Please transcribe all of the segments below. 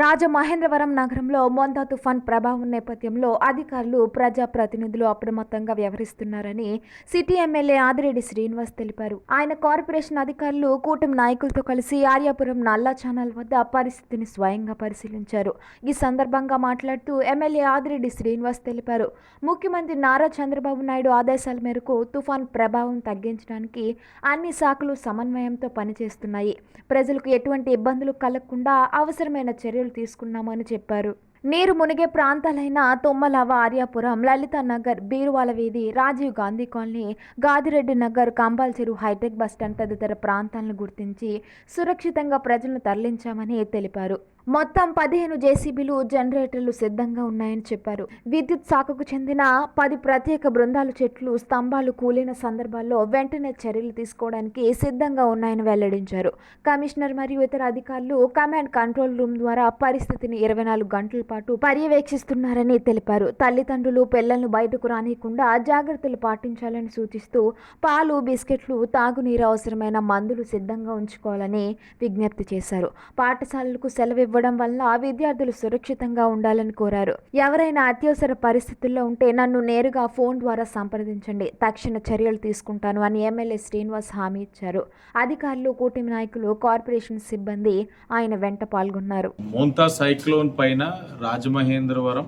రాజమహేంద్రవరం నగరంలో మోందా తుఫాన్ ప్రభావం నేపథ్యంలో అధికారులు ప్రజాప్రతినిధులు అప్రమత్తంగా వ్యవహరిస్తున్నారని సిటీ ఎమ్మెల్యే ఆదిరెడ్డి శ్రీనివాస్ తెలిపారు. ఆయన కార్పొరేషన్ అధికారులు కూటమి నాయకులతో కలిసి ఆర్యాపురం నల్లా ఛానల్ వద్ద పరిస్థితిని స్వయంగా పరిశీలించారు. ఈ సందర్భంగా మాట్లాడుతూ ఎమ్మెల్యే ఆదిరెడ్డి శ్రీనివాస్ తెలిపారు. ముఖ్యమంత్రి నారా చంద్రబాబు నాయుడు ఆదేశాల మేరకు తుఫాన్ ప్రభావం తగ్గించడానికి అన్ని శాఖలు సమన్వయంతో పనిచేస్తున్నాయి. ప్రజలకు ఎటువంటి ఇబ్బందులు కలగకుండా అవసరమైన చర్యలు తీసుకున్నామని చెప్పారు. నీరు మునిగే ప్రాంతాలైన తుమ్మలవ ఆర్యాపురం లలిత నగర్ బీరువాల వీధి Rajiv Gandhi colony Gadireddy Nagar Kambal Cheruvu hitech bus stand తదితర ప్రాంతాలను గుర్తించి సురక్షితంగా ప్రజలను తరలించామని తెలిపారు. మొత్తం పదిహేను జేసీబీలు జనరేటర్లు సిద్ధంగా ఉన్నాయని చెప్పారు. విద్యుత్ శాఖకు చెందిన పది ప్రత్యేక బృందాలు చెట్లు స్తంభాలు కూలిన సందర్భాల్లో వెంటనే చర్యలు తీసుకోవడానికి సిద్ధంగా ఉన్నాయని వెల్లడించారు. కమిషనర్ మరియు ఇతర అధికారులు కమాండ్ కంట్రోల్ రూమ్ ద్వారా పరిస్థితిని ఇరవై నాలుగు గంటల పాటు పర్యవేక్షిస్తున్నారని తెలిపారు. తల్లిదండ్రులు పిల్లలను బయటకు రానియకుండా జాగ్రత్తలు పాటించాలని సూచిస్తూ పాలు బిస్కెట్లు తాగునీరు అవసరమైన మందులు సిద్ధంగా ఉంచుకోవాలని విజ్ఞప్తి చేశారు. పాఠశాలలకు సెలవు ఇవ్వడం వల్ల విద్యార్థులు సురక్షితంగా ఉండాలని కోరారు. ఎవరైనా అత్యవసర పరిస్థితుల్లో ఉంటే నన్ను నేరుగా ఫోన్ ద్వారా సంప్రదించండి. తక్షణ చర్యలు తీసుకుంటాను అని ఎమ్మెల్యే శ్రీనివాస్ హామీ ఇచ్చారు. అధికారులు కూటమి నాయకులు కార్పొరేషన్ సిబ్బంది ఆయన వెంట పాల్గొన్నారు. మోంతా సైక్లోన్ పైన రాజమహేంద్రవరం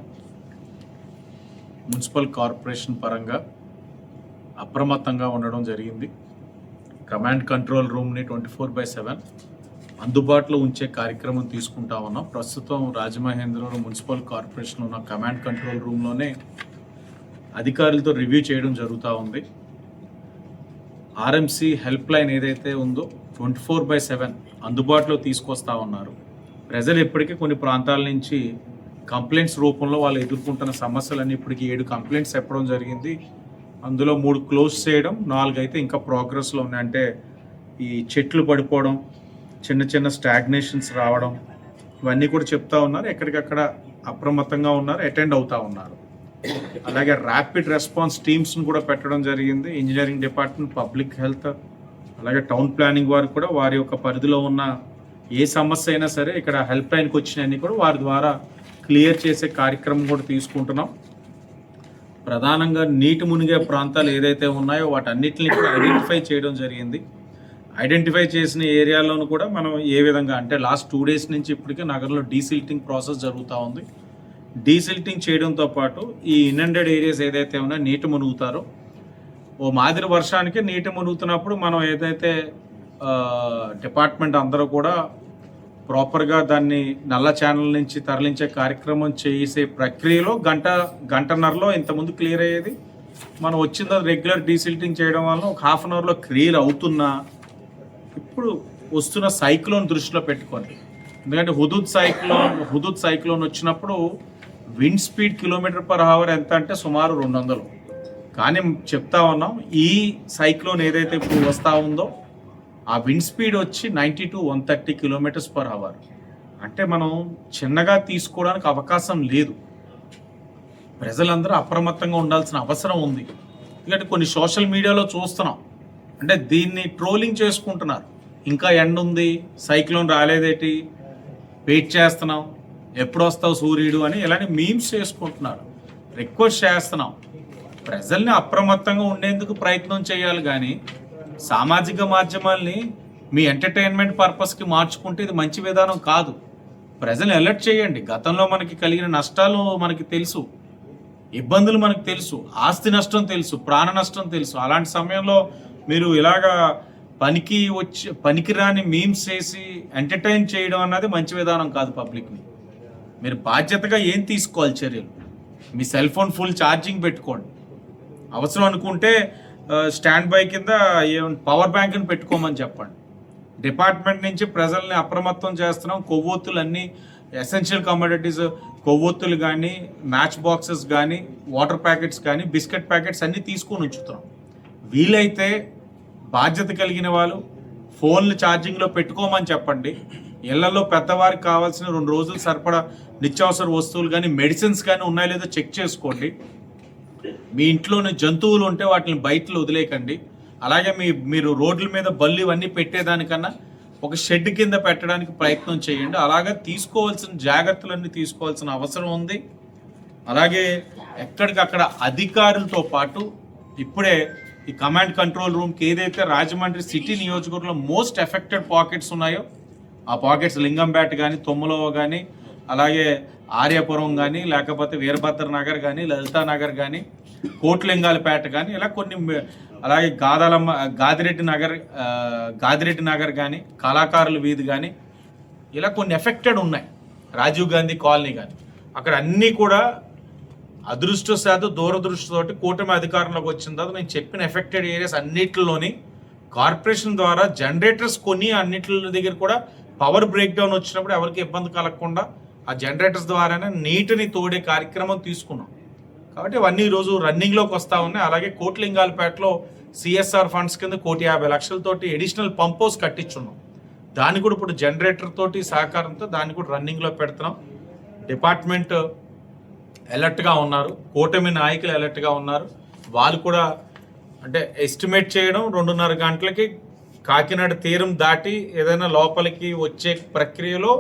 మున్సిపల్ కార్పొరేషన్ పరంగా అప్రమత్తంగా ఉండడం జరిగింది. కమాండ్ కంట్రోల్ రూమ్ని ట్వంటీ ఫోర్ బై సెవెన్ అందుబాటులో ఉంచే కార్యక్రమం తీసుకుంటా ఉన్నాం. ప్రస్తుతం రాజమహేంద్రవరం మున్సిపల్ కార్పొరేషన్ ఉన్న కమాండ్ కంట్రోల్ రూమ్లోనే అధికారులతో రివ్యూ చేయడం జరుగుతూ ఉంది. ఆర్ఎంసీ హెల్ప్ లైన్ ఏదైతే ఉందో ట్వంటీ ఫోర్ బై సెవెన్ అందుబాటులో తీసుకొస్తా ఉన్నారు. ప్రజలు ఇప్పటికీ కొన్ని ప్రాంతాల నుంచి కంప్లైంట్స్ రూపంలో వాళ్ళు ఎదుర్కొంటున్న సమస్యలన్నీ ఇప్పటికీ ఏడు కంప్లైంట్స్ చెప్పడం జరిగింది. అందులో మూడు క్లోజ్ చేయడం నాలుగు అయితే ఇంకా ప్రోగ్రెస్లో ఉన్నాయి. అంటే ఈ చెట్లు పడిపోవడం చిన్న చిన్న స్టాగ్నేషన్స్ రావడం ఇవన్నీ కూడా చెప్తా ఉన్నారు. ఎక్కడికక్కడ అప్రమత్తంగా ఉన్నారు అటెండ్ అవుతా ఉన్నారు. అలాగే ర్యాపిడ్ రెస్పాన్స్ టీమ్స్ను కూడా పెట్టడం జరిగింది. ఇంజనీరింగ్ డిపార్ట్మెంట్ పబ్లిక్ హెల్త్ అలాగే టౌన్ ప్లానింగ్ వారు కూడా వారి యొక్క పరిధిలో ఉన్న ఏ సమస్య అయినా సరే ఇక్కడ హెల్ప్ లైన్కి వచ్చినవన్నీ కూడా వారి ద్వారా క్లియర్ చేసే కార్యక్రమం కూడా తీసుకుంటున్నాం. ప్రధానంగా నీటి మునిగే ప్రాంతాలు ఏదైతే ఉన్నాయో వాటన్నిటిని కూడా ఐడెంటిఫై చేయడం జరిగింది. ఐడెంటిఫై చేసిన ఏరియాలోను కూడా మనం ఏ విధంగా అంటే లాస్ట్ టూ డేస్ నుంచి ఇప్పటికే నగరంలో డీసిల్టింగ్ ప్రాసెస్ జరుగుతూ ఉంది. డీసిల్టింగ్ చేయడంతో పాటు ఈ ఇన్అండెడ్ ఏరియాస్ ఏదైతే ఉన్నాయో నీటి మునుగుతారో ఓ మాదిరి వర్షానికి నీటి మునుగుతున్నప్పుడు మనం ఏదైతే డిపార్ట్మెంట్ అందరూ కూడా ప్రాపర్గా దాన్ని నల్ల ఛానల్ నుంచి తరలించే కార్యక్రమం చేసే ప్రక్రియలో గంట గంటన్నరలో ఇంతకుముందు క్లియర్ అయ్యేది. మనం వచ్చిన రెగ్యులర్ డీసిల్టింగ్ చేయడం వల్ల ఒక హాఫ్ అన్ అవర్లో క్లియర్ అవుతున్నా ఇప్పుడు వస్తున్న సైక్లోన్ దృష్టిలో పెట్టుకోండి. ఎందుకంటే హుదూద్ సైక్లోన్ హుదూద్ సైక్లోన్ వచ్చినప్పుడు wind speed kilometre per hour ఎంత అంటే సుమారు రెండు వందలు కానీ చెప్తా ఉన్నాం ఈ సైక్లోన్ ఏదైతే ఇప్పుడు వస్తూ ఉందో ఆ విండ్ స్పీడ్ వచ్చి ninety to one thirty kilometres per hour. అంటే మనం చిన్నగా తీసుకోవడానికి అవకాశం లేదు. ప్రజలందరూ అప్రమత్తంగా ఉండాల్సిన అవసరం ఉంది. ఎందుకంటే కొన్ని సోషల్ మీడియాలో చూస్తున్నాం. అంటే దీన్ని ట్రోలింగ్ చేసుకుంటున్నారు. ఇంకా ఎండ ఉంది సైక్లోన్ రాలేదేటి? వెయిట్ చేస్తున్నాం ఎప్పుడు వస్తావు సూర్యుడు అని ఇలాంటి మీమ్స్ చేసుకుంటున్నారు. రిక్వెస్ట్ చేస్తున్నాం. ప్రజల్ని అప్రమత్తంగా ఉండేందుకు ప్రయత్నం చేయాలి కానీ సామాజిక మాధ్యమాల్ని మీ ఎంటర్టైన్మెంట్ పర్పస్కి మార్చుకుంటే ఇది మంచి విధానం కాదు. ప్రజల్ని అలర్ట్ చేయండి. గతంలో మనకి కలిగిన నష్టాలు మనకి తెలుసు. ఇబ్బందులు మనకు తెలుసు. ఆస్తి నష్టం తెలుసు. ప్రాణ నష్టం తెలుసు. అలాంటి సమయంలో మీరు ఇలాగా పనికి వచ్చి పనికిరాని మీమ్స్ చేసి ఎంటర్టైన్ చేయడం అన్నది మంచి విధానం కాదు పబ్లిక్ని. మీరు బాధ్యతగా ఏం తీసుకోవాలి చర్యలు? మీ సెల్ ఫోన్ ఫుల్ ఛార్జింగ్ పెట్టుకోండి. అవసరం అనుకుంటే స్టాండ్ బై కింద పవర్ బ్యాంక్ని పెట్టుకోమని చెప్పండి. డిపార్ట్మెంట్ నుంచి ప్రజల్ని అప్రమత్తం చేస్తున్నాం. కొవ్వొత్తులు అన్నీ ఎసెన్షియల్ కమోడిటీస్ కొవ్వొత్తులు కానీ మ్యాచ్ బాక్సెస్ కానీ వాటర్ ప్యాకెట్స్ కానీ బిస్కెట్ ప్యాకెట్స్ అన్నీ తీసుకొని ఉంచుతున్నాం. వీలైతే బాధ్యత కలిగిన వాళ్ళు ఫోన్లు ఛార్జింగ్లో పెట్టుకోమని చెప్పండి. ఇళ్ళలో పెద్దవారికి కావాల్సిన రెండు రోజులు సరిపడా నిత్యావసర వస్తువులు కానీ మెడిసిన్స్ కానీ ఉన్నాయో లేదో చెక్ చేసుకోండి. మీ ఇంట్లోని జంతువులు ఉంటే వాటిని బయటలో వదిలేయకండి. అలాగే మీ మీరు రోడ్ల మీద బళ్ళు ఇవన్నీ పెట్టేదానికన్నా ఒక షెడ్ కింద పెట్టడానికి ప్రయత్నం చేయండి. అలాగే తీసుకోవాల్సిన జాగ్రత్తలన్నీ తీసుకోవాల్సిన అవసరం ఉంది. అలాగే ఎక్కడికక్కడ అధికారులతో పాటు ఇప్పుడే ఈ కమాండ్ కంట్రోల్ రూమ్కి ఏదైతే రాజమండ్రి సిటీ నియోజకవర్గంలో మోస్ట్ ఎఫెక్టెడ్ పాకెట్స్ ఉన్నాయో ఆ పాకెట్స్ లింగంపేట కానీ తొమ్మలో కానీ అలాగే ఆర్యాపురం కానీ లేకపోతే వీరభద్ర నగర్ కానీ లలితా నగర్ కానీ కోట్లింగాలపేట కానీ ఇలా కొన్ని అలాగే గాదాలమ్మ గాదిరెడ్డి నగర్ గాదిరెడ్డి నగర్ కానీ కళాకారుల వీధి కానీ ఇలా కొన్ని ఎఫెక్టెడ్ ఉన్నాయి. రాజీవ్ గాంధీ కాలనీ కానీ అక్కడ అన్నీ కూడా అదృష్టశాత్తు దూరదృష్టితోటి కూటమి అధికారంలోకి వచ్చిన తర్వాత నేను చెప్పిన ఎఫెక్టెడ్ ఏరియాస్ అన్నిటిలోని కార్పొరేషన్ ద్వారా జనరేటర్స్ కొని అన్నిటి దగ్గర కూడా పవర్ బ్రేక్ డౌన్ వచ్చినప్పుడు ఎవరికి ఇబ్బంది కలగకుండా ఆ జనరేటర్స్ ద్వారానే నీటిని తోడే కార్యక్రమం తీసుకున్నాం. కాబట్టి ఇవన్నీ ఈరోజు రన్నింగ్లోకి వస్తూ ఉన్నాయి. అలాగే కోట్లింగాలపేటలో సిఎస్ఆర్ ఫండ్స్ కింద కోటి యాభై లక్షలతోటి ఎడిషనల్ పంప్ హౌస్ కట్టించున్నాం. దాన్ని కూడా ఇప్పుడు జనరేటర్ తోటి సహకారంతో దాన్ని కూడా రన్నింగ్లో పెడుతున్నాం. డిపార్ట్మెంట్ అలర్ట్గా ఉన్నారు. కూటమి నాయకులు అలర్ట్గా ఉన్నారు. వాళ్ళు కూడా అంటే ఎస్టిమేట్ చేయడం రెండున్నర గంటలకి కాకినాడ తీరం దాటి ఏదైనా లోపలికి వచ్చే ప్రక్రియలో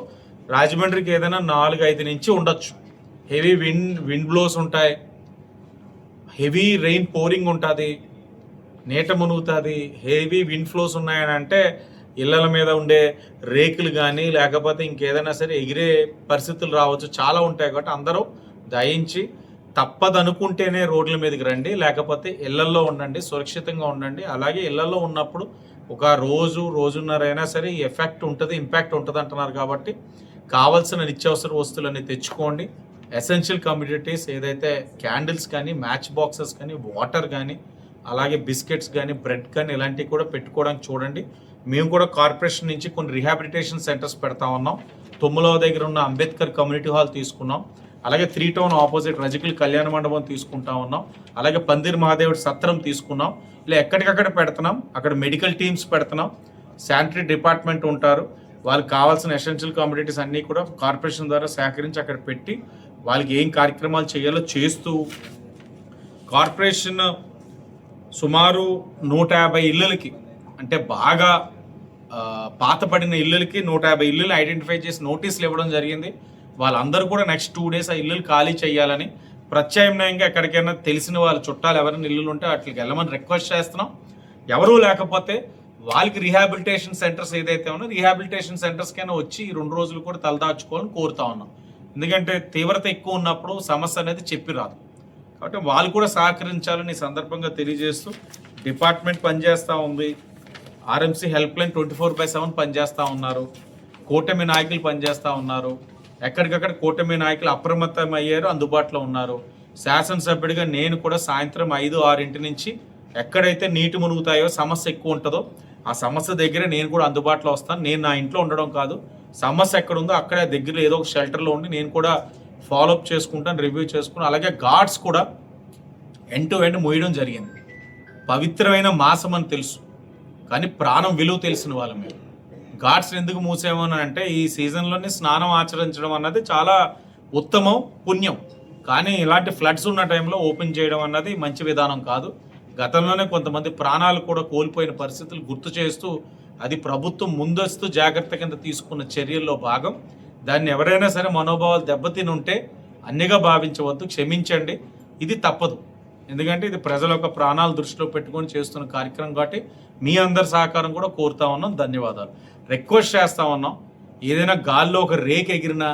రాజమండ్రికి ఏదైనా నాలుగు ఐదు నుంచి ఉండొచ్చు. హెవీ విండ్ విండ్ బ్లోస్ ఉంటాయి. హెవీ రెయిన్ పోరింగ్ ఉంటుంది. నీట మునుగుతుంది. హెవీ విండ్ ఫ్లోస్ ఉన్నాయని అంటే ఇళ్ళల మీద ఉండే రేకులు కానీ లేకపోతే ఇంకేదైనా సరే ఎగిరే పరిస్థితులు రావచ్చు. చాలా ఉంటాయి కాబట్టి అందరూ దయించి తప్పదనుకుంటేనే రోడ్ల మీదకి రండి లేకపోతే ఇళ్ళల్లో ఉండండి సురక్షితంగా ఉండండి. అలాగే ఇళ్ళలో ఉన్నప్పుడు ఒక రోజు రోజున్నర అయినా సరే ఎఫెక్ట్ ఉంటుంది ఇంపాక్ట్ ఉంటుంది అంటున్నారు కాబట్టి కావాల్సిన నిత్యావసర వస్తువులన్నీ తెచ్చుకోండి. ఎసెన్షియల్ కమ్యూనిటీస్ ఏదైతే క్యాండిల్స్ కానీ మ్యాచ్ బాక్సెస్ కానీ వాటర్ కానీ అలాగే బిస్కెట్స్ కానీ బ్రెడ్ కానీ ఇలాంటివి కూడా పెట్టుకోవడానికి చూడండి. మేము కూడా కార్పొరేషన్ నుంచి కొన్ని రిహాబిలిటేషన్ సెంటర్స్ పెడతా ఉన్నాం. తొమ్మిదవ దగ్గర ఉన్న అంబేద్కర్ కమ్యూనిటీ హాల్ తీసుకున్నాం. అలాగే త్రీ టౌన్ ఆపోజిట్ రజకుల కళ్యాణ మండపం తీసుకుంటా ఉన్నాం. అలాగే పందిర్ మహాదేవుడి సత్రం తీసుకున్నాం. ఇలా ఎక్కడికక్కడ పెడుతున్నాం. అక్కడ మెడికల్ టీమ్స్ పెడుతున్నాం. శానిటరీ డిపార్ట్మెంట్ ఉంటారు. వాళ్ళకి కావాల్సిన ఎసెన్షియల్ కమ్యూనిటీస్ అన్నీ కూడా కార్పొరేషన్ ద్వారా సేకరించి అక్కడ పెట్టి వాళ్ళకి ఏం కార్యక్రమాలు చేయాలో చేస్తూ కార్పొరేషన్ సుమారు నూట యాభై ఇళ్ళకి అంటే బాగా పాతపడిన ఇళ్ళకి నూట యాభై ఇల్లులు ఐడెంటిఫై చేసి నోటీసులు ఇవ్వడం జరిగింది. వాళ్ళందరూ కూడా నెక్స్ట్ టూ డేస్ ఆ ఇల్లులు ఖాళీ చేయాలని ప్రత్యామ్నాయంగా ఎక్కడికైనా తెలిసిన వాళ్ళ చుట్టాలు ఎవరైనా ఇల్లులు ఉంటే వాటికి వెళ్ళమని రిక్వెస్ట్ చేస్తున్నాం. ఎవరూ లేకపోతే వాళ్ళకి రీహాబిలిటేషన్ సెంటర్స్ ఏదైతే ఉన్నా రీహాబిలిటేషన్ సెంటర్స్కైనా వచ్చి ఈ రెండు రోజులు కూడా తలదాచుకోవాలని కోరుతా ఉన్నాం. ఎందుకంటే తీవ్రత ఎక్కువ ఉన్నప్పుడు సమస్య అనేది చెప్పి రాదు. కాబట్టి వాళ్ళు కూడా సహకరించాలని ఈ సందర్భంగా తెలియజేస్తూ డిపార్ట్మెంట్ పనిచేస్తూ ఉంది. RMC helpline twenty four by seven పనిచేస్తూ ఉన్నారు. కూటమి నాయకులు పనిచేస్తూ ఉన్నారు. ఎక్కడికక్కడ కూటమి నాయకులు అప్రమత్తం అయ్యారు అందుబాటులో ఉన్నారు. శాసనసభ్యుడిగా నేను కూడా సాయంత్రం ఐదు ఆరింటి నుంచి ఎక్కడైతే నీటి మునుగుతాయో సమస్య ఎక్కువ ఉంటుందో ఆ సమస్య దగ్గర నేను కూడా అందుబాటులో వస్తాను. నేను నా ఇంట్లో ఉండడం కాదు. సమస్య ఎక్కడ ఉందో అక్కడ దగ్గర ఏదో ఒక షెల్టర్లో ఉండి నేను కూడా ఫాలోఅప్ చేసుకుంటాను రివ్యూ చేసుకుంటాను. అలాగే గాడ్స్ కూడా ఎండ్ టు ఎండ్ మోయడం జరిగింది. పవిత్రమైన మాసం అని తెలుసు. కానీ ప్రాణం విలువ తెలిసిన వాళ్ళు మేము. ఘాట్స్ ఎందుకు మూసేమని అంటే ఈ సీజన్లోనే స్నానం ఆచరించడం అన్నది చాలా ఉత్తమం పుణ్యం. కానీ ఇలాంటి ఫ్లడ్స్ ఉన్న టైంలో ఓపెన్ చేయడం అన్నది మంచి విధానం కాదు. గతంలోనే కొంతమంది ప్రాణాలు కూడా కోల్పోయిన పరిస్థితులు గుర్తు చేస్తూ అది ప్రభుత్వం ముందస్తు జాగ్రత్త కింద తీసుకున్న చర్యల్లో భాగం. దాన్ని ఎవరైనా సరే మనోభావాలు దెబ్బతిని ఉంటే అన్నిగా భావించవద్దు క్షమించండి. ఇది తప్పదు. ఎందుకంటే ఇది ప్రజల యొక్క ప్రాణాలు దృష్టిలో పెట్టుకొని చేస్తున్న కార్యక్రమం కాబట్టి మీ అందరి సహకారం కూడా కోరుతా ఉన్నాం. ధన్యవాదాలు. రిక్వెస్ట్ చేస్తా ఉన్నాం. ఏదైనా గాల్లో ఒక రేక్ ఎగిరినా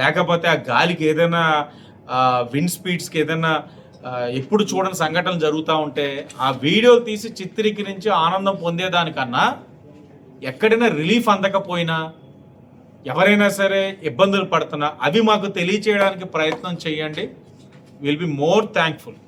లేకపోతే ఆ గాలికి ఏదైనా విండ్ స్పీడ్స్కి ఏదైనా ఎప్పుడు చూడని సంఘటనలు జరుగుతూ ఉంటే ఆ వీడియోలు తీసి చిత్రీకరించి ఆనందం పొందేదానికన్నా ఎక్కడైనా రిలీఫ్ అందకపోయినా ఎవరైనా సరే ఇబ్బందులు పడుతున్నా అవి మాకు తెలియచేయడానికి ప్రయత్నం చేయండి. Will be more thankful